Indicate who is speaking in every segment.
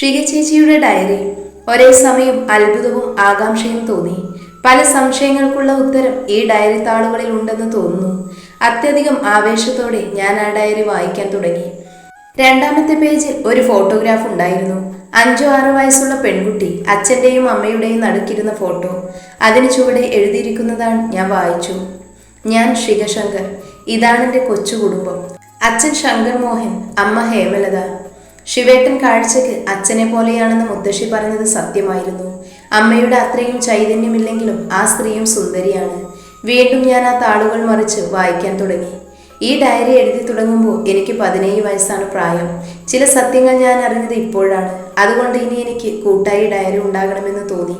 Speaker 1: ഷിക ചേച്ചിയുടെ ഡയറി. ഒരേ സമയം അത്ഭുതവും ആകാംക്ഷയും തോന്നി. പല സംശയങ്ങൾക്കുള്ള ഉത്തരം ഈ ഡയറി താളുകളിൽ ഉണ്ടെന്ന് തോന്നുന്നു. അത്യധികം ആവേശത്തോടെ ഞാൻ ആ ഡയറി വായിക്കാൻ തുടങ്ങി. രണ്ടാമത്തെ പേജിൽ ഒരു ഫോട്ടോഗ്രാഫ് ഉണ്ടായിരുന്നു. അഞ്ചോ ആറ് വയസ്സുള്ള പെൺകുട്ടി അച്ഛന്റെയും അമ്മയുടെയും നടുക്കിരുന്ന ഫോട്ടോ. അതിന് ചുവടെ എഴുതിയിരിക്കുന്നതാണ് ഞാൻ വായിച്ചു. ഞാൻ ശിഖശങ്കർ ഇതാണ് എന്റെ കൊച്ചു കുടുംബം. അച്ഛൻ ശങ്കർ മോഹൻ അമ്മ ഹേമലത. ശിവേട്ടൻ കാഴ്ചയ്ക്ക് അച്ഛനെ പോലെയാണെന്ന് മുത്തശ്ശി പറഞ്ഞത് സത്യമായിരുന്നു. അമ്മയുടെ അത്രയും ചൈതന്യമില്ലെങ്കിലും ആ സ്ത്രീയും സുന്ദരിയാണ്. വീണ്ടും ഞാൻ ആ താളുകൾ മറിച്ച് വായിക്കാൻ തുടങ്ങി. ഈ ഡയറി എഴുതി തുടങ്ങുമ്പോൾ എനിക്ക് പതിനേഴ് വയസ്സാണ് പ്രായം. ചില സത്യങ്ങൾ ഞാൻ അറിഞ്ഞത് ഇപ്പോഴാണ്. അതുകൊണ്ട് ഇനി എനിക്ക് കൂട്ടായി ഡയറി ഉണ്ടാകണമെന്ന് തോന്നി.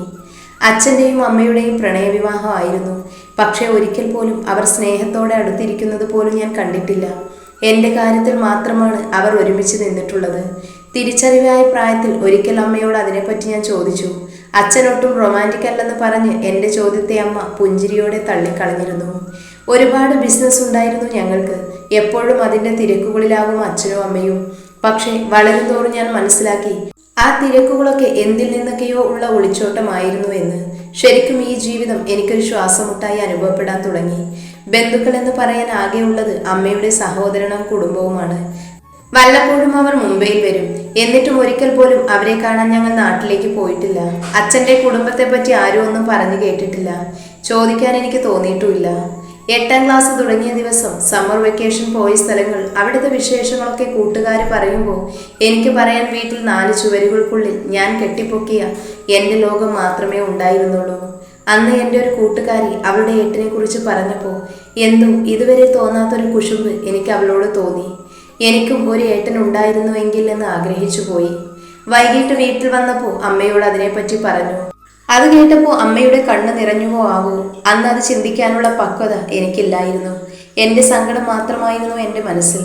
Speaker 1: അച്ഛന്റെയും അമ്മയുടെയും പ്രണയവിവാഹമായിരുന്നു പക്ഷേ ഒരിക്കൽ പോലും അവർ സ്നേഹത്തോടെ അടുത്തിരിക്കുന്നത് പോലും ഞാൻ കണ്ടിട്ടില്ല. എന്റെ കാര്യത്തിൽ മാത്രമാണ് അവർ ഒരുമിച്ച് നിന്നിട്ടുള്ളത്. തിരിച്ചറിവായ പ്രായത്തിൽ ഒരിക്കൽ അമ്മയോട് അതിനെപ്പറ്റി ഞാൻ ചോദിച്ചു. അച്ഛനൊട്ടും റൊമാന്റിക് അല്ലെന്ന് പറഞ്ഞ് എന്റെ ചോദ്യത്തെ അമ്മ പുഞ്ചിരിയോടെ തള്ളിക്കളഞ്ഞിരുന്നു. ഒരുപാട് ബിസിനസ് ഉണ്ടായിരുന്നു ഞങ്ങൾക്ക്. എപ്പോഴും അതിന്റെ തിരക്കുകളിലാകും അച്ഛനും അമ്മയും. പക്ഷേ വളരുന്തോറും ഞാൻ മനസ്സിലാക്കി ആ തിരക്കുകളൊക്കെ എന്തിൽ നിന്നൊക്കെയോ ഉള്ള ഒളിച്ചോട്ടമായിരുന്നു എന്ന്. ശരിക്കും ഈ ജീവിതം എനിക്കൊരു ശ്വാസമുട്ടായി അനുഭവപ്പെടാൻ തുടങ്ങി. ബന്ധുക്കൾ എന്ന് പറയാൻ ആകെയുള്ളത് അമ്മയുടെ സഹോദരനും കുടുംബവുമാണ്. വല്ലപ്പോഴും അവർ മുംബൈയിൽ വരും. എന്നിട്ടും ഒരിക്കൽ പോലും അവരെ കാണാൻ ഞങ്ങൾ നാട്ടിലേക്ക് പോയിട്ടില്ല. അച്ഛന്റെ കുടുംബത്തെ പറ്റി ആരും ഒന്നും പറഞ്ഞു കേട്ടിട്ടില്ല. ചോദിക്കാൻ എനിക്ക് തോന്നിയിട്ടുമില്ല. എട്ടാം ക്ലാസ് തുടങ്ങിയ ദിവസം സമ്മർ വെക്കേഷൻ പോയ സ്ഥലങ്ങൾ അവിടുത്തെ വിശേഷങ്ങളൊക്കെ കൂട്ടുകാർ പറയുമ്പോൾ എനിക്ക് പറയാൻ വീട്ടിൽ നാല് ചുവരുകൾക്കുള്ളിൽ ഞാൻ കെട്ടിപ്പൊക്കിയ എന്റെ ലോകം മാത്രമേ ഉണ്ടായിരുന്നുള്ളൂ. അന്ന് എന്റെ ഒരു കൂട്ടുകാരി അവളുടെ ഏട്ടിനെ കുറിച്ച് പറഞ്ഞപ്പോൾ എന്തോ ഇതുവരെ തോന്നാത്തൊരു കുശുമ്പ് എനിക്ക് അവളോട് തോന്നി. എനിക്കും ഒരു ഏട്ടൻ ഉണ്ടായിരുന്നുവെങ്കിൽ എന്ന് ആഗ്രഹിച്ചു പോയി. വൈകിട്ട് വീട്ടിൽ വന്നപ്പോൾ അമ്മയോട് അതിനെപ്പറ്റി പറഞ്ഞു. അത് കേട്ടപ്പോൾ അമ്മയുടെ കണ്ണ് നിറഞ്ഞുവോ ആവോ. അന്ന് അത് ചിന്തിക്കാനുള്ള പക്വത എനിക്കില്ലായിരുന്നു. എന്റെ സങ്കടം മാത്രമായിരുന്നു എന്റെ മനസ്സിൽ.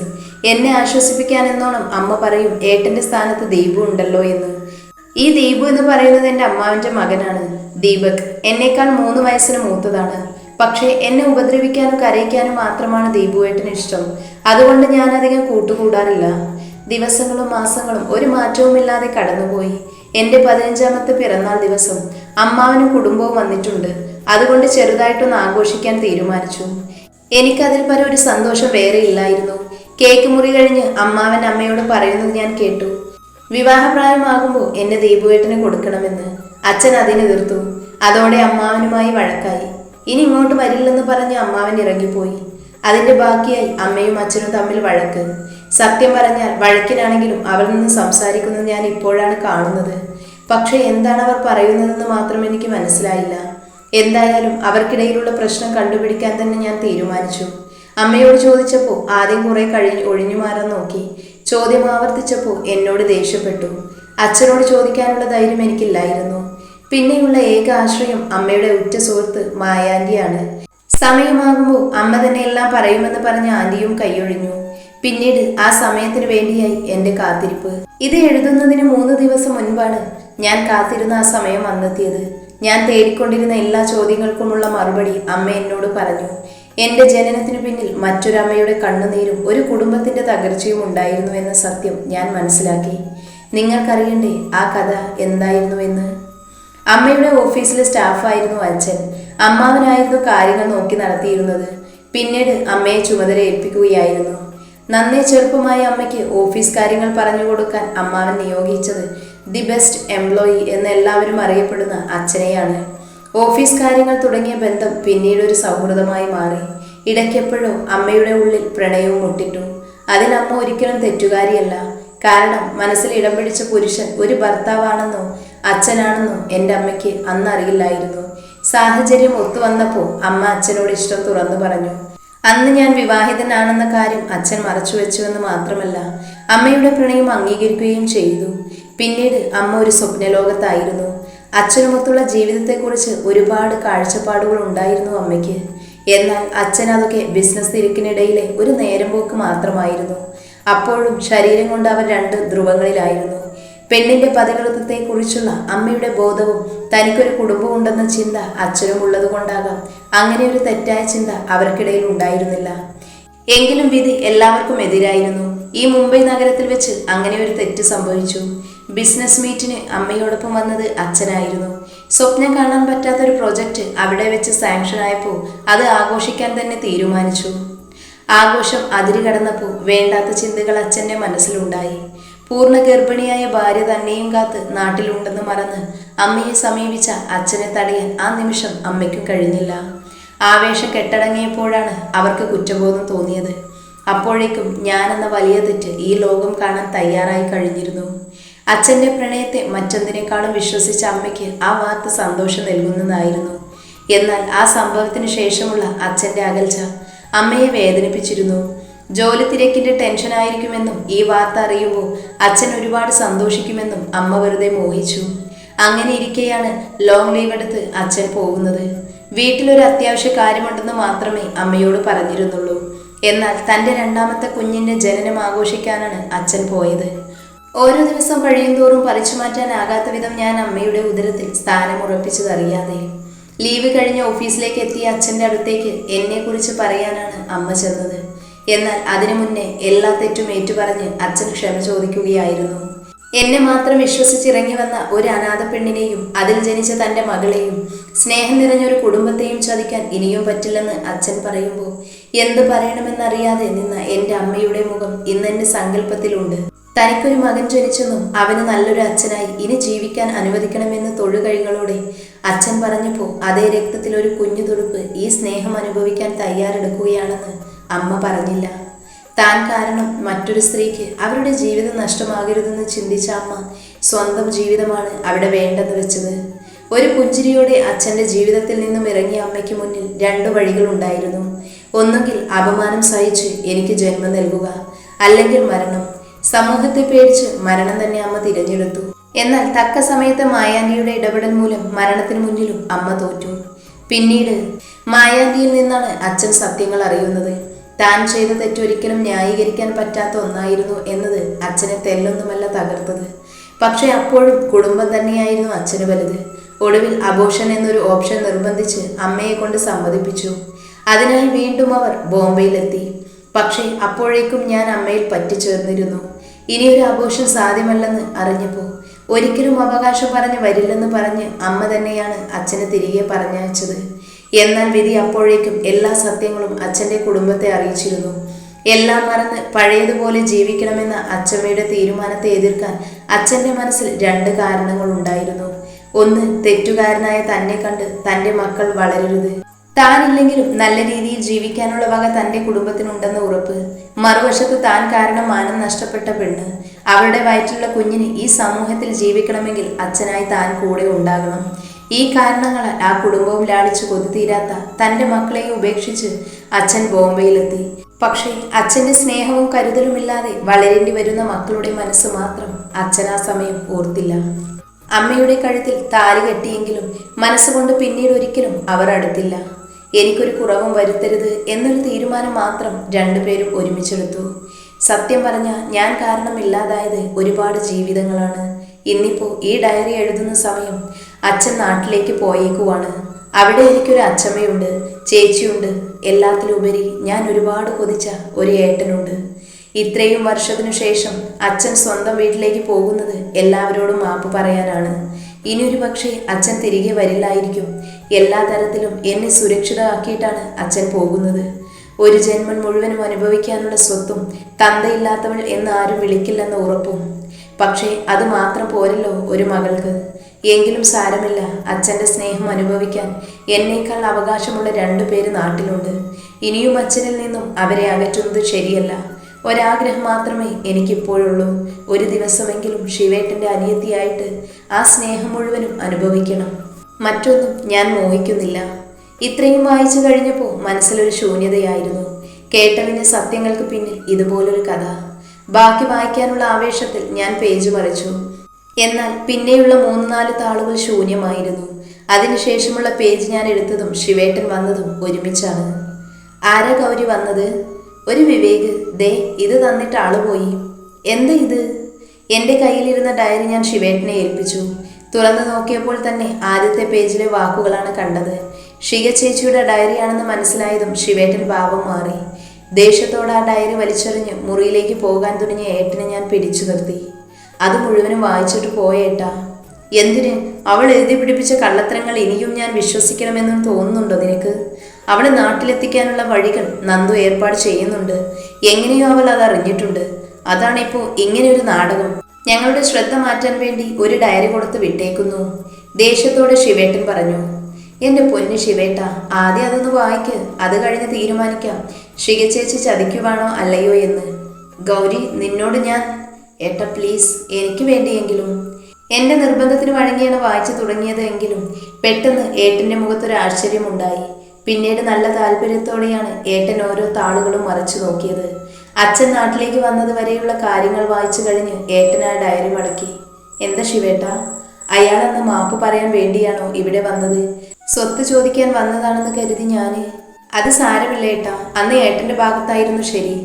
Speaker 1: എന്നെ ആശ്വസിപ്പിക്കാനെന്നോണം അമ്മ പറയും ഏട്ടന്റെ സ്ഥാനത്ത് ദീപു ഉണ്ടല്ലോ എന്ന്. ഈ ദീപു എന്ന് പറയുന്നത് എന്റെ അമ്മാവിന്റെ മകനാണ്. ദീപക് എന്നേക്കാൾ മൂന്ന് വയസ്സിന് മൂത്തതാണ്. പക്ഷേ എന്നെ ഉപദ്രവിക്കാനും കരയിക്കാനും മാത്രമാണ് ദീപുവേട്ടന് ഇഷ്ടം. അതുകൊണ്ട് ഞാൻ അധികം കൂട്ടുകൂടാറില്ല. ദിവസങ്ങളും മാസങ്ങളും ഒരു മാറ്റവുമില്ലാതെ കടന്നുപോയി. എന്റെ പതിനഞ്ചാമത്തെ പിറന്നാൾ ദിവസം അമ്മാവനും കുടുംബവും വന്നിട്ടുണ്ട്. അതുകൊണ്ട് ചെറുതായിട്ടൊന്ന് ആഘോഷിക്കാൻ തീരുമാനിച്ചു. എനിക്കതിൽ പരം ഒരു സന്തോഷം വേറെ ഇല്ലായിരുന്നു. കേക്ക് മുറി കഴിഞ്ഞ് അമ്മാവൻ അമ്മയോട് പറയുന്നത് ഞാൻ കേട്ടു. വിവാഹപ്രായമാകുമ്പോൾ എന്നെ ദീപുവേട്ടന് കൊടുക്കണമെന്ന്. അച്ഛൻ അതിന് എതിർത്തു. അതോടെ അമ്മാവനുമായി വഴക്കായി. ഇനി ഇങ്ങോട്ട് വരില്ലെന്ന് പറഞ്ഞ് അമ്മാവൻ ഇറങ്ങിപ്പോയി. അതിന്റെ ബാക്കിയായി അമ്മയും അച്ഛനും തമ്മിൽ വഴക്ക്. സത്യം പറഞ്ഞാൽ വഴക്കിനാണെങ്കിലും അവൾ നിന്ന് സംസാരിക്കുന്നത് ഞാൻ ഇപ്പോഴാണ് കാണുന്നത്. പക്ഷേ എന്താണ് അവർ പറയുന്നതെന്ന് മാത്രം എനിക്ക് മനസ്സിലായില്ല. എന്തായാലും അവർക്കിടയിലുള്ള പ്രശ്നം കണ്ടുപിടിക്കാൻ തന്നെ ഞാൻ തീരുമാനിച്ചു. അമ്മയോട് ചോദിച്ചപ്പോൾ ആദ്യം കുറെ കഴി ഒഴിഞ്ഞു മാറാൻ നോക്കി. ചോദ്യം ആവർത്തിച്ചപ്പോൾ എന്നോട് ദേഷ്യപ്പെട്ടു. അച്ഛനോട് ചോദിക്കാനുള്ള ധൈര്യം എനിക്കില്ലായിരുന്നു. പിന്നെയുള്ള ഏക ആശ്രയം അമ്മയുടെ ഉറ്റ സുഹൃത്ത് മായാന്റിയാണ് സമയമാകുമ്പോൾ അമ്മ തന്നെ എല്ലാം പറയുമെന്ന് പറഞ്ഞ ആന്റിയും കൈയൊഴിഞ്ഞു. പിന്നീട് ആ സമയത്തിന് വേണ്ടിയായി എന്റെ കാത്തിരിപ്പ്. ഇത് എഴുതുന്നതിന് മൂന്ന് ദിവസം മുൻപാണ് ഞാൻ കാത്തിരുന്ന ആ സമയം വന്നെത്തിയത്. ഞാൻ തേടിക്കൊണ്ടിരുന്ന എല്ലാ ചോദ്യങ്ങൾക്കുമുള്ള മറുപടി അമ്മ എന്നോട് പറഞ്ഞു. എന്റെ ജനനത്തിനു പിന്നിൽ മറ്റൊരമ്മയുടെ കണ്ണുനീരും ഒരു കുടുംബത്തിന്റെ തകർച്ചയും ഉണ്ടായിരുന്നു എന്ന സത്യം ഞാൻ മനസ്സിലാക്കി. നിങ്ങൾക്കറിയണ്ടേ ആ കഥ എന്തായിരുന്നുവെന്ന് അമ്മയുടെ ഓഫീസിലെ സ്റ്റാഫായിരുന്നു അച്ഛൻ. അമ്മാവനായിരുന്നു കാര്യങ്ങൾ നോക്കി നടത്തിയിരുന്നത്. പിന്നീട് അമ്മയെ ചുമതല ഏൽപ്പിക്കുകയായിരുന്നു. നന്നേ ചെറുപ്പമായ അമ്മയ്ക്ക് ഓഫീസ് കാര്യങ്ങൾ പറഞ്ഞു കൊടുക്കാൻ അമ്മാവൻ നിയോഗിച്ചത് ദി ബെസ്റ്റ് എംപ്ലോയി എന്ന് എല്ലാവരും അറിയപ്പെടുന്ന അച്ഛനെയാണ്. ഓഫീസ് കാര്യങ്ങൾ തുടങ്ങിയ ബന്ധം പിന്നീട് ഒരു സൗഹൃദമായി മാറി. ഇടയ്ക്കെപ്പോഴോ അമ്മയുടെ ഉള്ളിൽ പ്രണയവും മുട്ടിട്ടു. അതിലമ്മ ഒരിക്കലും തെറ്റുകാരിയല്ല. കാരണം മനസ്സിൽ ഇടം പിടിച്ച പുരുഷൻ ഒരു ഭർത്താവാണെന്നോ അച്ഛനാണെന്നോ എന്റെ അമ്മയ്ക്ക് അന്ന് അറിയില്ലായിരുന്നു. സാഹചര്യം ഒത്തുവന്നപ്പോൾ അമ്മ അച്ഛനോട് ഇഷ്ടം തുറന്നു പറഞ്ഞു. അന്ന് ഞാൻ വിവാഹിതനാണെന്ന കാര്യം അച്ഛൻ മറച്ചു വെച്ചുവെന്ന് മാത്രമല്ല അമ്മയുടെ പ്രണയം അംഗീകരിക്കുകയും ചെയ്തു. പിന്നീട് അമ്മ ഒരു സ്വപ്നലോകത്തായിരുന്നു. അച്ഛനുമൊത്തുള്ള ജീവിതത്തെക്കുറിച്ച് ഒരുപാട് കാഴ്ചപ്പാടുകൾ ഉണ്ടായിരുന്നു അമ്മയ്ക്ക്. എന്നാൽ അച്ഛൻ അതൊക്കെ ബിസിനസ് തിരക്കിനിടയിലെ ഒരു നേരം പോക്ക് മാത്രമായിരുന്നു. അപ്പോഴും ശരീരം കൊണ്ട് അവർ രണ്ട് ധ്രുവങ്ങളിലായിരുന്നു. പെണ്ണിന്റെ പതിവ്രതത്തെക്കുറിച്ചുള്ള അമ്മയുടെ ബോധവും തനിക്കൊരു കുടുംബമുണ്ടെന്ന ചിന്ത അച്ഛനും ഉള്ളതുകൊണ്ടാകാം അങ്ങനെ ഒരു തെറ്റായ ചിന്ത അവർക്കിടയിൽ ഉണ്ടായിരുന്നില്ല. എങ്കിലും വിധി എല്ലാവർക്കും എതിരായിരുന്നു. ഈ മുംബൈ നഗരത്തിൽ വെച്ച് അങ്ങനെ ഒരു തെറ്റ് സംഭവിച്ചു. ബിസിനസ് മീറ്റിന് അമ്മയോടൊപ്പം വന്നത് അച്ഛനായിരുന്നു. സ്വപ്നം കാണാൻ പറ്റാത്ത ഒരു പ്രൊജക്റ്റ് അവിടെ വെച്ച് സാങ്ഷൻ ആയപ്പോൾ അത് ആഘോഷിക്കാൻ തന്നെ തീരുമാനിച്ചു. ആഘോഷം അതിരുകടന്നപ്പോൾ വേണ്ടാത്ത ചിന്തകൾ അച്ഛന്റെ മനസ്സിലുണ്ടായി. പൂർണ ഗർഭിണിയായ ഭാര്യ തന്നെയും കാത്ത് നാട്ടിലുണ്ടെന്ന് മറന്ന് അമ്മയെ സമീപിച്ച അച്ഛനെ തടയാൻ ആ നിമിഷം അമ്മയ്ക്കും കഴിഞ്ഞില്ല. ആവേശം കെട്ടടങ്ങിയപ്പോഴാണ് അവർക്ക് കുറ്റബോധം തോന്നിയത്. അപ്പോഴേക്കും ഞാനെന്ന വലിയ തെറ്റ് ഈ ലോകം കാണാൻ തയ്യാറായി കഴിഞ്ഞിരുന്നു. അച്ഛന്റെ പ്രണയത്തെ മറ്റെന്തിനേക്കാളും വിശ്വസിച്ച അമ്മയ്ക്ക് ആ വാർത്ത സന്തോഷം നൽകുന്നതായിരുന്നു. എന്നാൽ ആ സംഭവത്തിന് ശേഷമുള്ള അച്ഛന്റെ അകൽച്ച അമ്മയെ വേദനിപ്പിച്ചിരുന്നു. ജോലി തിരക്കിന്റെ ടെൻഷൻ ആയിരിക്കുമെന്നും ഈ വാർത്ത അറിയുമ്പോൾ അച്ഛൻ ഒരുപാട് സന്തോഷിക്കുമെന്നും അമ്മ വെറുതെ മോഹിച്ചു. അങ്ങനെ ഇരിക്കെയാണ് ലോങ് ലീവ് എടുത്ത് അച്ഛൻ പോകുന്നത്. വീട്ടിലൊരു അത്യാവശ്യ കാര്യമുണ്ടെന്ന് മാത്രമേ അമ്മയോട് പറഞ്ഞിരുന്നുള്ളൂ. എന്നാൽ തന്റെ രണ്ടാമത്തെ കുഞ്ഞിന്റെ ജനനം ആഘോഷിക്കാനാണ് അച്ഛൻ പോയത്. ഓരോ ദിവസം കഴിയുന്തോറും പറിച്ചു മാറ്റാനാകാത്ത വിധം ഞാൻ അമ്മയുടെ ഉദരത്തിൽ സ്ഥാനം ഉറപ്പിച്ചതറിയാതെ. ലീവ് കഴിഞ്ഞ് ഓഫീസിലേക്ക് എത്തിയ അച്ഛന്റെ അടുത്തേക്ക് എന്നെക്കുറിച്ച് പറയാനാണ് അമ്മ ചെന്നത്. എന്നാൽ അതിനു മുന്നേ എല്ലാ തെറ്റും ഏറ്റുപറഞ്ഞ് അച്ഛൻ ക്ഷമ ചോദിക്കുകയായിരുന്നു. എന്നെ മാത്രം വിശ്വസിച്ചിറങ്ങി വന്ന ഒരു അനാഥ പെണ്ണിനെയും അതിൽ ജനിച്ച തന്റെ മകളെയും സ്നേഹം നിറഞ്ഞൊരു കുടുംബത്തെയും ചതിക്കാൻ ഇനിയും പറ്റില്ലെന്ന് അച്ഛൻ പറയുമ്പോൾ എന്ത് പറയണമെന്നറിയാതെ നിന്ന എന്റെ അമ്മയുടെ മുഖം ഇന്നെന്റെ സങ്കല്പത്തിലുണ്ട്. തനിക്കൊരു മകൻ ജനിച്ചെന്നും അവന് നല്ലൊരു അച്ഛനായി ഇനി ജീവിക്കാൻ അനുവദിക്കണമെന്ന് തൊഴുകഴികളോടെ അച്ഛൻ പറഞ്ഞപ്പോൾ അതേ രക്തത്തിൽ ഒരു കുഞ്ഞു തുടുപ്പ് ഈ സ്നേഹം അനുഭവിക്കാൻ തയ്യാറെടുക്കുകയാണെന്ന് അമ്മ പറഞ്ഞില്ല. താൻ കാരണം മറ്റൊരു സ്ത്രീക്ക് അവരുടെ ജീവിതം നഷ്ടമാകരുതെന്ന് ചിന്തിച്ച അമ്മ സ്വന്തം ജീവിതമാണ് അവിടെ വേണ്ടെന്ന് വെച്ചത്. ഒരു പുഞ്ചിരിയോടെ അച്ഛന്റെ ജീവിതത്തിൽ നിന്നും ഇറങ്ങിയ അമ്മയ്ക്ക് മുന്നിൽ രണ്ടു വഴികളുണ്ടായിരുന്നു ഒന്നുകിൽ അപമാനം സഹിച്ച് എനിക്ക് ജന്മം നൽകുക അല്ലെങ്കിൽ മരണം. സമൂഹത്തെ പേടിച്ച് മരണം തന്നെ അമ്മ തിരഞ്ഞെടുത്തു. എന്നാൽ തക്ക സമയത്ത് മായാണ്ടിയുടെ ഇടപെടൽ മൂലം മരണത്തിന് മുന്നിലും അമ്മ തോറ്റു. പിന്നീട് മായാന്തിയിൽ നിന്നാണ് അച്ഛൻ സത്യങ്ങൾ അറിയുന്നത്. താൻ ചെയ്ത തെറ്റൊരിക്കലും ന്യായീകരിക്കാൻ പറ്റാത്ത ഒന്നായിരുന്നു എന്നത് അച്ഛനെ തെല്ലൊന്നുമല്ല തകർത്തത്. പക്ഷേ അപ്പോഴും കുടുംബം തന്നെയായിരുന്നു അച്ഛന് വലുത്. ഒടുവിൽ അബോഷൻ എന്നൊരു ഓപ്ഷൻ നിർബന്ധിച്ച് അമ്മയെ കൊണ്ട് സമ്മതിപ്പിച്ചു. അതിനായി വീണ്ടും അവർ ബോംബെയിലെത്തി. പക്ഷേ അപ്പോഴേക്കും ഞാൻ അമ്മയിൽ പറ്റിച്ചേർന്നിരുന്നു. ഇനിയൊരു ആഘോഷം സാധ്യമല്ലെന്ന് അറിഞ്ഞപ്പോൾ ഒരിക്കലും അവകാശം പറഞ്ഞ് വരില്ലെന്ന് പറഞ്ഞ് അമ്മ തന്നെയാണ് അച്ഛനെ തിരികെ പറഞ്ഞയച്ചത്. എന്നാൽ വിധി അപ്പോഴേക്കും എല്ലാ സത്യങ്ങളും അച്ഛന്റെ കുടുംബത്തെ അറിയിച്ചിരുന്നു. എല്ലാം മറന്ന് പഴയതുപോലെ ജീവിക്കണമെന്ന അച്ഛമ്മയുടെ തീരുമാനത്തെ എതിർക്കാൻ അച്ഛന്റെ മനസ്സിൽ രണ്ട് കാരണങ്ങൾ ഉണ്ടായിരുന്നു. ഒന്ന് തെറ്റുകാരനായ തന്നെ കണ്ട് തന്റെ മക്കൾ വളരരുത്. താനില്ലെങ്കിലും നല്ല രീതിയിൽ ജീവിക്കാനുള്ള വക തന്റെ കുടുംബത്തിനുണ്ടെന്ന് ഉറപ്പ്. മറുവശത്ത് താൻ കാരണം മാനം നഷ്ടപ്പെട്ട പെണ്ണ്. അവരുടെ വയറ്റിലുള്ള കുഞ്ഞിന് ഈ സമൂഹത്തിൽ ജീവിക്കണമെങ്കിൽ അച്ഛനായി താൻ കൂടെ ഉണ്ടാകണം. ഈ കാരണങ്ങളാൽ ആ കുടുംബവും ലാളിച്ച് കൊതിതീരാത്ത തന്റെ മക്കളെ ഉപേക്ഷിച്ച് അച്ഛൻ ബോംബെയിലെത്തി. പക്ഷേ അച്ഛന്റെ സ്നേഹവും കരുതലുമില്ലാതെ വളരേണ്ടി വരുന്ന മക്കളുടെ മനസ്സ് മാത്രം അച്ഛൻ ആ സമയം ഓർത്തില്ല. അമ്മയുടെ കഴുത്തിൽ താലി കെട്ടിയെങ്കിലും മനസ്സുകൊണ്ട് പിന്നീട് ഒരിക്കലും അവർ അടുത്തില്ല. എനിക്കൊരു കുറവും വരുത്തരുത് എന്നൊരു തീരുമാനം മാത്രം രണ്ടുപേരും ഒരുമിച്ചെടുത്തു. സത്യം പറഞ്ഞ ഞാൻ കാരണമില്ലാതായത് ഒരുപാട് ജീവിതങ്ങളാണ്. ഇന്നിപ്പോൾ ഈ ഡയറി എഴുതുന്ന സമയം അച്ഛൻ നാട്ടിലേക്ക് പോയേക്കുവാണ്. അവിടെ എനിക്കൊരു അച്ഛമ്മയുണ്ട് ചേച്ചിയുണ്ട് എല്ലാത്തിലുപരി ഞാൻ ഒരുപാട് കൊതിച്ച ഒരു ഏട്ടനുണ്ട്. ഇത്രയും വർഷത്തിനു ശേഷം അച്ഛൻ സ്വന്തം വീട്ടിലേക്ക് പോകുന്നത് എല്ലാവരോടും മാപ്പ് പറയാനാണ്. ഇനിയൊരു പക്ഷേ അച്ഛൻ തിരികെ വരില്ലായിരിക്കും. എല്ലാ തരത്തിലും എന്നെ സുരക്ഷിതമാക്കിയിട്ടാണ് അച്ഛൻ പോകുന്നത്. ഒരു ജന്മൻ മുഴുവനും അനുഭവിക്കാനുള്ള സ്വത്തും തന്തയില്ലാത്തവൾ എന്ന് ആരും വിളിക്കില്ലെന്ന ഉറപ്പും. പക്ഷേ അത് മാത്രം പോരല്ലോ ഒരു മകൾക്ക്. എങ്കിലും സാരമില്ല. അച്ഛന്റെ സ്നേഹം അനുഭവിക്കാൻ എന്നേക്കാൾ അവകാശമുള്ള രണ്ടു പേര് നാട്ടിലുണ്ട്. ഇനിയും അച്ഛനിൽ നിന്നും അവരെ അകറ്റുന്നത് ശരിയല്ല. ഒരാഗ്രഹം മാത്രമേ എനിക്കിപ്പോഴുള്ളൂ. ഒരു ദിവസമെങ്കിലും ശിവേട്ടന്റെ അനിയത്തിയായിട്ട് ആ സ്നേഹം മുഴുവനും അനുഭവിക്കണം. മറ്റൊന്നും ഞാൻ മോഹിക്കുന്നില്ല. ഇത്രയും വായിച്ചു കഴിഞ്ഞപ്പോൾ മനസ്സിലൊരു ശൂന്യതയായിരുന്നു. കേട്ടതിന്റെ സത്യങ്ങൾക്ക് പിന്നിൽ ഇതുപോലൊരു കഥ. ബാക്കി വായിക്കാനുള്ള ആവേശത്തിൽ ഞാൻ പേജ് മറിച്ചു. എന്നാൽ പിന്നെയുള്ള മൂന്ന് നാല് താളുകൾ ശൂന്യമായിരുന്നു. അതിനുശേഷമുള്ള പേജ് ഞാൻ എടുത്തതും ശിവേട്ടൻ വന്നതും ഒരുമിച്ചാണ്. ആരാ ഗൗരി വന്നത്? ഒരു വിവേക് ദേ ഇത് തന്നിട്ട് ആൾ പോയി. എന്താ ഇത്? എന്റെ കയ്യിലിരുന്ന ഡയറി ഞാൻ ശിവേട്ടനെ ഏൽപ്പിച്ചു. തുറന്നു നോക്കിയപ്പോൾ തന്നെ ആദ്യത്തെ പേജിലെ വാക്കുകളാണ് കണ്ടത്. ഷിക ചേച്ചിയുടെ ഡയറിയാണെന്ന് മനസ്സിലായതും ശിവേട്ടൻ ഭാവം മാറി. ദേഷ്യത്തോടെ ആ ഡയറി വലിച്ചെറിഞ്ഞ് മുറിയിലേക്ക് പോകാൻ തുടങ്ങിയ ഏട്ടനെ ഞാൻ പിടിച്ചു നിർത്തി അത് മുഴുവനും വായിച്ചിട്ട് പോയേട്ടാ എന്തിന്? അവൾ എഴുതി പിടിപ്പിച്ച കള്ളത്തരങ്ങൾ ഇനിയും ഞാൻ വിശ്വസിക്കണമെന്നും തോന്നുന്നുണ്ടോ നിനക്ക്? അവളെ നാട്ടിലെത്തിക്കാനുള്ള വഴികൾ നന്ദു ഏർപ്പാട് ചെയ്യുന്നുണ്ട്. എങ്ങനെയോ അവൾ അത് അറിഞ്ഞിട്ടുണ്ട്. അതാണിപ്പോ ഇങ്ങനെയൊരു നാടകം. ഞങ്ങളുടെ ശ്രദ്ധ മാറ്റാൻ വേണ്ടി ഒരു ഡയറി കൊടുത്ത് വിട്ടേക്കുന്നു. ദേഷ്യത്തോടെ ശിവേട്ടൻ പറഞ്ഞു എന്റെ പൊന്നു ശിവേട്ട ആദ്യം അതൊന്ന് വായിക്ക്. അത് കഴിഞ്ഞ് തീരുമാനിക്കാം. ശിഖചേച്ചി ചതിക്കുവാണോ അല്ലയോ എന്ന്. ഗൗരി നിന്നോട് ഞാൻ ഏട്ട പ്ലീസ് എനിക്ക് വേണ്ടിയെങ്കിലും. എന്റെ നിർബന്ധത്തിന് വഴങ്ങിയാണ് വായിച്ചു തുടങ്ങിയത് എങ്കിലും പെട്ടെന്ന് ഏട്ടന്റെ മുഖത്തൊരു ആശ്ചര്യമുണ്ടായി. പിന്നീട് നല്ല താല്പര്യത്തോടെയാണ് ഏട്ടൻ ഓരോ താളുകളും മറച്ചു നോക്കിയത്. അച്ഛൻ നാട്ടിലേക്ക് വന്നത് വരെയുള്ള കാര്യങ്ങൾ വായിച്ചു കഴിഞ്ഞ് ഏട്ടൻ ആ ഡയറി മടക്കി. എന്താ ശിവേട്ട? അയാൾ അന്ന് മാപ്പ് പറയാൻ വേണ്ടിയാണോ ഇവിടെ വന്നത്? സ്വത്ത് ചോദിക്കാൻ വന്നതാണെന്ന് കരുതി ഞാൻ. അത് സാരമില്ല ഏട്ടാ അന്ന് ഏട്ടന്റെ ഭാഗത്തായിരുന്നു ശരി.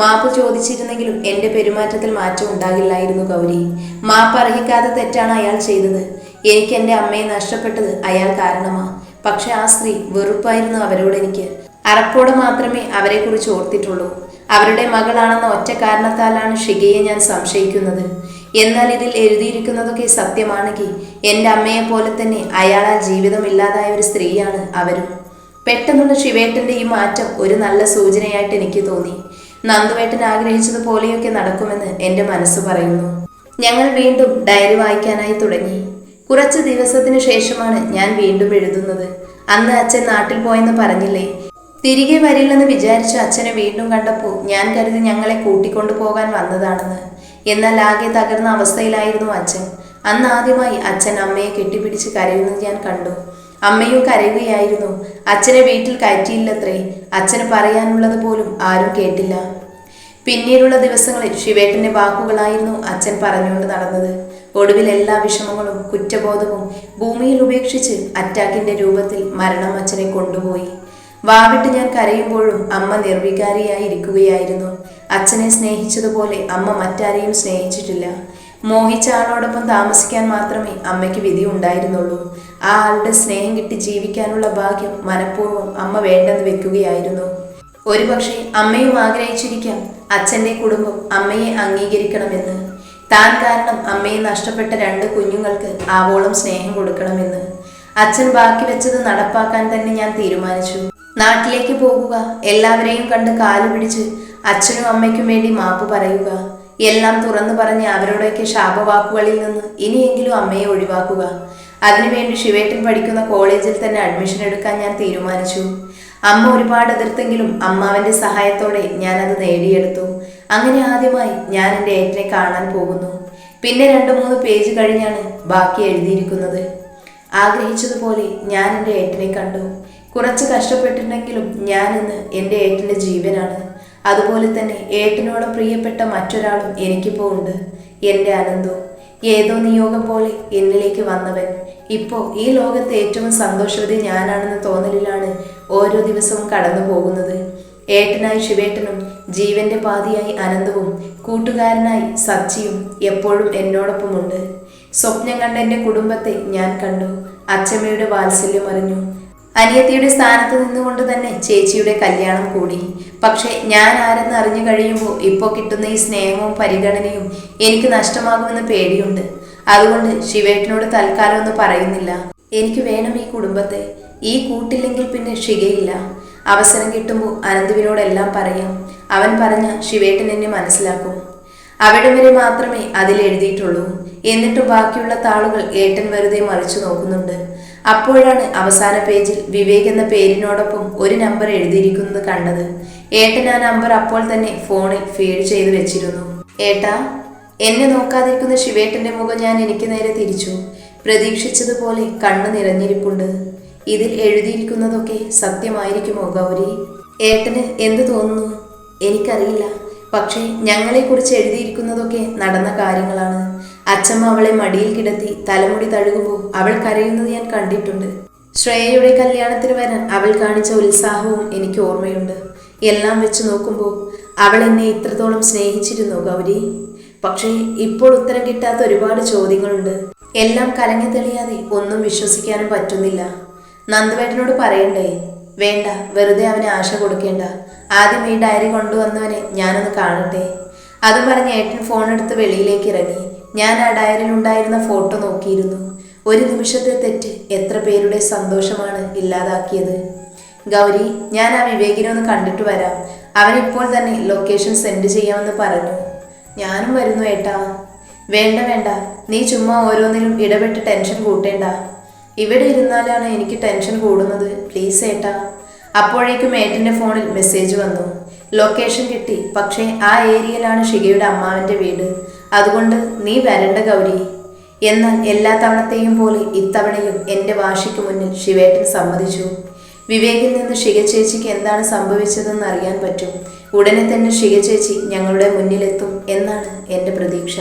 Speaker 1: മാപ്പ് ചോദിച്ചിരുന്നെങ്കിലും എന്റെ പെരുമാറ്റത്തിൽ മാറ്റം ഉണ്ടാകില്ലായിരുന്നു ഗൗരി. മാപ്പ് അർഹിക്കാതെ തെറ്റാണ് അയാൾ ചെയ്തത്. എനിക്ക് എന്റെ അമ്മയെ നഷ്ടപ്പെട്ടത് അയാൾ കാരണമാ. പക്ഷെ ആ സ്ത്രീ വെറുപ്പായിരുന്നു അവരോട് എനിക്ക്. അറപ്പോടെ മാത്രമേ അവരെക്കുറിച്ച് ഓർത്തിട്ടുള്ളൂ. അവരുടെ മകളാണെന്ന ഒറ്റ കാരണത്താലാണ് ഷിഗയെ ഞാൻ സംശയിക്കുന്നത്. എന്നാൽ ഇതിൽ എഴുതിയിരിക്കുന്നതൊക്കെ സത്യമാണെങ്കിൽ എന്റെ അമ്മയെ പോലെ തന്നെ അയാളാൽ ജീവിതമില്ലാതായ ഒരു സ്ത്രീയാണ് അവരും. പെട്ടെന്നുള്ള ശിവേട്ടന്റെ ഈ മാറ്റം ഒരു നല്ല സൂചനയായിട്ട് എനിക്ക് തോന്നി. നന്ദുവേട്ടൻ ആഗ്രഹിച്ചതുപോലെയൊക്കെ നടക്കുമെന്ന് എന്റെ മനസ്സ് പറയുന്നു. ഞങ്ങൾ വീണ്ടും ഡയറി വായിക്കാനായി തുടങ്ങി. കുറച്ച് ദിവസത്തിനു ശേഷമാണ് ഞാൻ വീണ്ടും എഴുതുന്നത്. അന്ന് അച്ഛൻ നാട്ടിൽ പോയെന്ന് പറഞ്ഞില്ലേ? തിരികെ വരില്ലെന്ന് വിചാരിച്ച അച്ഛനെ വീണ്ടും കണ്ടപ്പോൾ ഞാൻ കരുതി ഞങ്ങളെ കൂട്ടിക്കൊണ്ടു പോകാൻ വന്നതാണെന്ന്. എന്നാൽ ആകെ തകർന്ന അവസ്ഥയിലായിരുന്നു അച്ഛൻ. അന്ന് ആദ്യമായി അച്ഛൻ അമ്മയെ കെട്ടിപ്പിടിച്ച് കരയുന്നത് ഞാൻ കണ്ടു. അമ്മയും കരയുകയായിരുന്നു. അച്ഛനെ വീട്ടിൽ കയറ്റിയില്ലത്രേ. അച്ഛന് പറയാനുള്ളത് പോലും ആരും കേട്ടില്ല. പിന്നീടുള്ള ദിവസങ്ങളിൽ ശിവേട്ടന്റെ വാക്കുകളായിരുന്നു അച്ഛൻ പറഞ്ഞുകൊണ്ട് നടന്നത്. ഒടുവിൽ എല്ലാ വിഷമങ്ങളും കുറ്റബോധവും ഭൂമിയിൽ ഉപേക്ഷിച്ച് അറ്റാക്കിന്റെ രൂപത്തിൽ മരണം അച്ഛനെ കൊണ്ടുപോയി. വാവിട്ട് ഞാൻ കരയുമ്പോഴും അമ്മ നിർവികാരിയായി ഇരിക്കുകയായിരുന്നു അച്ഛനെ സ്നേഹിച്ചതുപോലെ അമ്മ മറ്റാരെയും സ്നേഹിച്ചിട്ടില്ല. മോഹിച്ച ആളോടൊപ്പം താമസിക്കാൻ മാത്രമേ അമ്മയ്ക്ക് വിധി ഉണ്ടായിരുന്നുള്ളൂ ആ ആളുടെ സ്നേഹം കിട്ടി ജീവിക്കാനുള്ള ഭാഗ്യം മനഃപൂർവം അമ്മ വേണ്ടെന്ന് വെക്കുകയായിരുന്നു. ഒരുപക്ഷെ അമ്മയും ആഗ്രഹിച്ചിരിക്കാം അച്ഛന്റെ കുടുംബം അമ്മയെ അംഗീകരിക്കണമെന്ന്. താൻ കാരണം അമ്മയെ നഷ്ടപ്പെട്ട രണ്ട് കുഞ്ഞുങ്ങൾക്ക് ആവോളം സ്നേഹം കൊടുക്കണമെന്ന്. അച്ഛൻ ബാക്കി വെച്ചത് നടപ്പാക്കാൻ തന്നെ ഞാൻ തീരുമാനിച്ചു. നാട്ടിലേക്ക് പോകുക എല്ലാവരെയും കണ്ട് കാലു പിടിച്ച് അച്ഛനും അമ്മയ്ക്കും വേണ്ടി മാപ്പ് പറയുക. എല്ലാം തുറന്നു പറഞ്ഞ് അവരോടൊക്കെ ശാപവാക്കുകളിൽ നിന്ന് ഇനിയെങ്കിലും അമ്മയെ ഒഴിവാക്കുക. അതിനുവേണ്ടി ശിവേട്ടൻ പഠിക്കുന്ന കോളേജിൽ തന്നെ അഡ്മിഷൻ എടുക്കാൻ ഞാൻ തീരുമാനിച്ചു. അമ്മ ഒരുപാട് എതിർത്തെങ്കിലും അമ്മാവന്റെ സഹായത്തോടെ ഞാൻ അത് നേടിയെടുത്തു. അങ്ങനെ ആദ്യമായി ഞാൻ എന്റെ ഏട്ടനെ കാണാൻ പോകുന്നു. പിന്നെ രണ്ട് മൂന്ന് പേജ് കഴിഞ്ഞാണ് ബാക്കി എഴുതിയിരിക്കുന്നത്. ആഗ്രഹിച്ചതുപോലെ ഞാൻ എന്റെ ഏട്ടനെ കണ്ടു. കുറച്ച് കഷ്ടപ്പെട്ടിട്ടുണ്ടെങ്കിലും ഞാൻ ഇന്ന് എന്റെ ഏട്ടന്റെ ജീവനാണ്. അതുപോലെ തന്നെ ഏട്ടനോട് പ്രിയപ്പെട്ട മറ്റൊരാളും എനിക്കിപ്പോൾ ഉണ്ട്. എന്റെ അനന്തു ഏതോ നിയോഗം പോലെ എന്നിലേക്ക് വന്നവൻ. ഇപ്പോൾ ഈ ലോകത്തെ ഏറ്റവും സന്തോഷവതി ഞാനാണെന്ന തോന്നലിലാണ് ഓരോ ദിവസവും കടന്നു പോകുന്നത്. ഏട്ടനായി ശിവേട്ടനും ജീവന്റെ പാതിയായി അനന്തവും കൂട്ടുകാരനായി സച്ചിയും എപ്പോഴും എന്നോടൊപ്പമുണ്ട്. സ്വപ്നം കണ്ട എന്റെ കുടുംബത്തെ ഞാൻ കണ്ടു. അച്ചമ്മയുടെ വാത്സല്യം അറിഞ്ഞു അനിയത്തിയുടെ സ്ഥാനത്ത് നിന്നുകൊണ്ട് തന്നെ ചേച്ചിയുടെ കല്യാണം കൂടി. പക്ഷെ ഞാൻ ആരെന്ന് അറിഞ്ഞു കഴിയുമ്പോൾ ഇപ്പോൾ കിട്ടുന്ന ഈ സ്നേഹവും പരിഗണനയും എനിക്ക് നഷ്ടമാകുമെന്ന് പേടിയുണ്ട്. അതുകൊണ്ട് ശിവേട്ടനോട് തൽക്കാലം ഒന്നും പറയുന്നില്ല. എനിക്ക് വേണം ഈ കുടുംബത്തെ. ഈ കൂട്ടില്ലെങ്കിൽ പിന്നെ ഷികയില്ല അവസരം കിട്ടുമ്പോൾ അനന്തുവിനോടെല്ലാം പറയാം. അവൻ പറഞ്ഞ ശിവേട്ടൻ എന്നെ മനസ്സിലാക്കും. അവിടെ വരെ മാത്രമേ അതിൽ എഴുതിയിട്ടുള്ളൂ. എന്നിട്ടും ബാക്കിയുള്ള താളുകൾ ഏട്ടൻ വെറുതെ മറിച്ചു നോക്കുന്നുണ്ട്. അപ്പോഴാണ് അവസാന പേജിൽ വിവേക് എന്ന പേരിനോടൊപ്പം ഒരു നമ്പർ എഴുതിയിരിക്കുന്നത് കണ്ടത്. ഏട്ടൻ ആ നമ്പർ അപ്പോൾ തന്നെ ഫോണിൽ ഫീഡ് ചെയ്തു വെച്ചിരുന്നു. ഏട്ടാ എന്നെ നോക്കാതിരിക്കുന്ന ശിവേട്ടന്റെ മുഖം ഞാൻ എനിക്ക് നേരെ തിരിച്ചു. പ്രതീക്ഷിച്ചതുപോലെ കണ്ണു നിറഞ്ഞിരിപ്പുണ്ട്. ഇതിൽ എഴുതിയിരിക്കുന്നതൊക്കെ സത്യമായിരിക്കുമോ ഗൗരി? ഏട്ടന് എന്ത് തോന്നുന്നു? എനിക്കറിയില്ല. പക്ഷേ ഞങ്ങളെക്കുറിച്ച് എഴുതിയിരിക്കുന്നതൊക്കെ നടന്ന കാര്യങ്ങളാണ്. അച്ഛമ്മ അവളെ മടിയിൽ കിടത്തി തലമുടി തഴുകുമ്പോൾ അവൾ കരയുന്നത് ഞാൻ കണ്ടിട്ടുണ്ട്. ശ്രേയയുടെ കല്യാണത്തിന് വരാൻ അവൾ കാണിച്ച ഉത്സാഹവും എനിക്ക് ഓർമ്മയുണ്ട്. എല്ലാം വെച്ച് നോക്കുമ്പോൾ അവൾ എന്നെ ഇത്രത്തോളം സ്നേഹിച്ചിരുന്നു ഗൗരി? പക്ഷേ ഇപ്പോൾ ഉത്തരം കിട്ടാത്ത ഒരുപാട് ചോദ്യങ്ങളുണ്ട്. എല്ലാം കലങ്ങി തെളിയാതെ ഒന്നും വിശ്വസിക്കാനും പറ്റുന്നില്ല. നന്ദുവേട്ടനോട് പറയണ്ടേ? വേണ്ട വെറുതെ അവന് ആശ കൊടുക്കേണ്ട. ആദ്യം ഈ ഡയറി കൊണ്ടുവന്നവനെ ഞാനൊന്ന് കാണട്ടെ. അതും പറഞ്ഞ് ഏട്ടൻ ഫോൺ എടുത്ത് വെളിയിലേക്ക് ഇറങ്ങി. ഞാൻ ആ ഡയറിയിൽ ഉണ്ടായിരുന്ന ഫോട്ടോ നോക്കിയിരുന്നു. ഒരു നിമിഷത്തെ തെറ്റ് എത്ര പേരുടെ സന്തോഷമാണ് ഇല്ലാതാക്കിയത്. ഗൗരി ഞാൻ ആ വിവേകിനെ ഒന്ന് കണ്ടിട്ട് വരാം. അവനിപ്പോൾ തന്നെ ലൊക്കേഷൻ സെൻഡ് ചെയ്യാമെന്ന് പറഞ്ഞു. ഞാനും വരുന്നു ഏട്ടാ. വേണ്ട വേണ്ട. നീ ചുമ്മാ ഓരോന്നിലും ഇടപെട്ട് ടെൻഷൻ കൂട്ടേണ്ട. ഇവിടെ ഇരുന്നാലാണ് എനിക്ക് ടെൻഷൻ കൂടുന്നത്. പ്ലീസ് ഏട്ടാ. അപ്പോഴേക്കും ഏട്ടന്റെ ഫോണിൽ മെസ്സേജ് വന്നു. ലൊക്കേഷൻ കിട്ടി. പക്ഷേ ആ ഏരിയയിലാണ് ഷിഗയുടെ അമ്മാവന്റെ വീട്. അതുകൊണ്ട് നീ വരണ്ട ഗൗരി. എന്നാൽ എല്ലാ തവണത്തെയും പോലെ ഇത്തവണയും എന്റെ വാശിക്ക് മുന്നിൽ ശിവേട്ടൻ സമ്മതിച്ചു. വിവേകിൽ നിന്ന് ഷിക ചേച്ചിക്ക് എന്താണ് സംഭവിച്ചതെന്ന് അറിയാൻ പറ്റും. ഉടനെ തന്നെ ഷിക ചേച്ചി ഞങ്ങളുടെ മുന്നിലെത്തും എന്നാണ് എന്റെ പ്രതീക്ഷ.